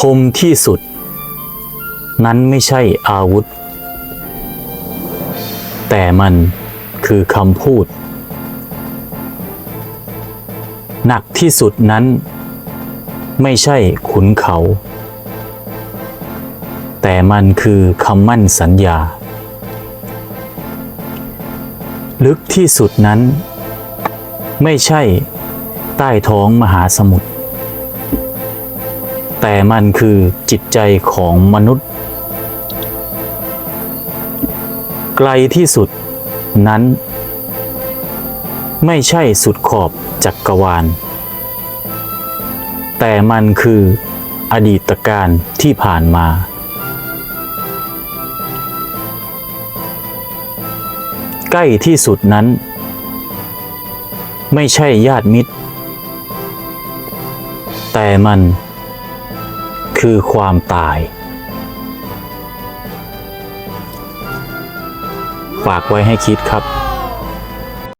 คมที่สุด นั้นไม่ใช่อาวุธ แต่มันคือคำพูด หนักที่สุดนั้น ไม่ใช่ขุนเขา แต่มันคือคำมั่นสัญญา ลึกที่สุดนั้น ไม่ใช่ใต้ท้องมหาสมุทร แต่มันคือจิตใจของมนุษย์ ไกลที่สุดนั้น ไม่ใช่สุดขอบจักกรวาล แต่มันคืออดีตการที่ผ่านมา ใกล้ที่สุดนั้น ไม่ใช่ญาติมิตร แต่มัน คือความตาย ฝากไว้ให้คิดครับ